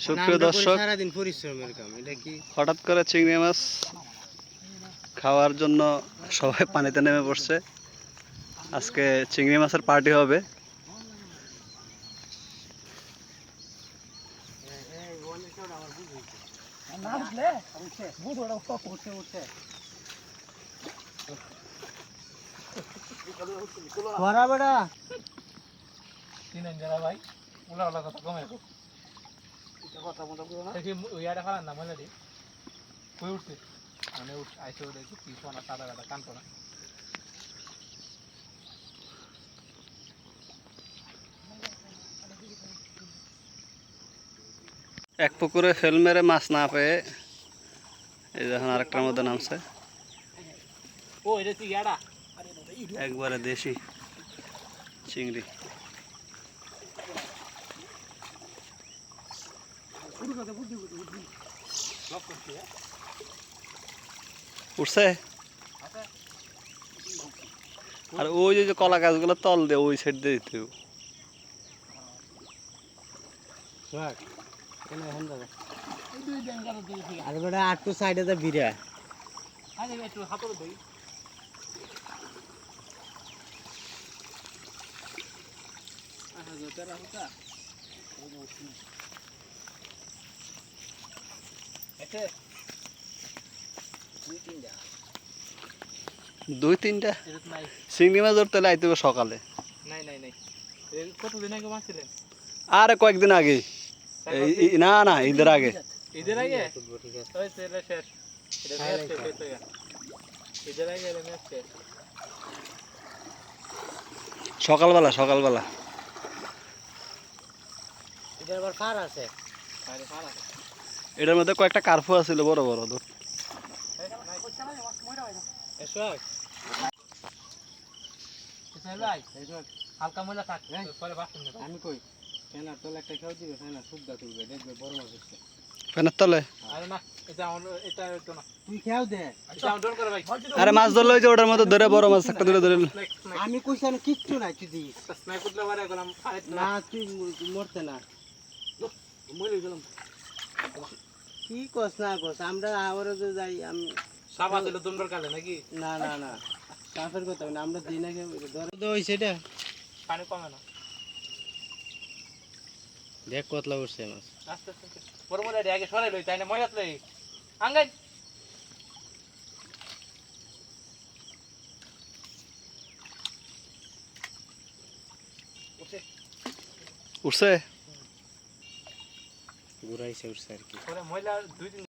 সুপ্রিয় দর্শক সারাদিন পরিশ্রমের কাম এটা কি? হঠাৎ করে চিংড়ি মাছ খাওয়ার জন্য সবাই পানিতে নেমে পড়ছে। আজকে চিংড়ি মাছের পার্টি হবে। করা বেড়া তিন জায়গা ভাই উলা উলা কথা কমে কথা মতো করো না? দেখি ইয়াটা খালান না মনে দি কই উঠছে? মানে উঠ আইসে উঠে কি সোনা সাদা কাটা কান না এক পুকুরে ফেল মেরে মাছ না পেয়ে এই যখন আরেকটার মধ্যে নামছে। ও এটা কি ইয়াটা একবারে দেশি চিংড়ি। উঠছে? আর ওই যে কলা গাছগুলো তল দে ওই সাইড দিয়ে দিতে আর বেড়া আটটু সাইডে তো একটু হাতরে ধরি দুই তিনটা? চিংড়ি মাছ ধরতে হলে আইতে সকালে। কতদিন আগে মারছিলেন আরে কয়েকদিন আগে। না না ঈদের আগে। ঈদের আগে? ঠিক আছে ওই তেলে শেষ এটা হ্যাঁ, শেষ শেষ হয়ে গেছে ঈদের আগে এটা ম্যাচ শেষ সকালবেলা সকালবেলা এটার আবার ফার আছে। এটার মধ্যে কয়েকটা কার্ফু আছিল বড় বড় ধর হালকা ময়লা থাক। পরে বাসন নেব আমি কই ফেনার তোলা একটা খেয়াল দিবে ফেনার সুদ্ধা তুলবে দেখবে বড় মাছ হচ্ছে ফ্যানের তলে? আরে মাছ ধরলে যে ওটার মধ্যে ধরে বড় মাছ একটা ধরে ধরে আমি কইছি আমি কিচ্ছু নাই তুই না তুই মরতে না। কি কস না কস? আমরা আবারও যে যাই আমি সাবা দিল দুমডর কালে নাকি? না না না। কাফের কথা না আমরা দিই না কেউ ধরে তো ওই সেটা পানি কমে না। দেখ কতলা উঠছে মাছ। আস্তে আস্তে আস্তে। বড় বড় আগে সরাই লই তাই না ময়াত লই আঙ্গাই। উঠে উঠছে? ঘুরাইছে উঠছে আর কি।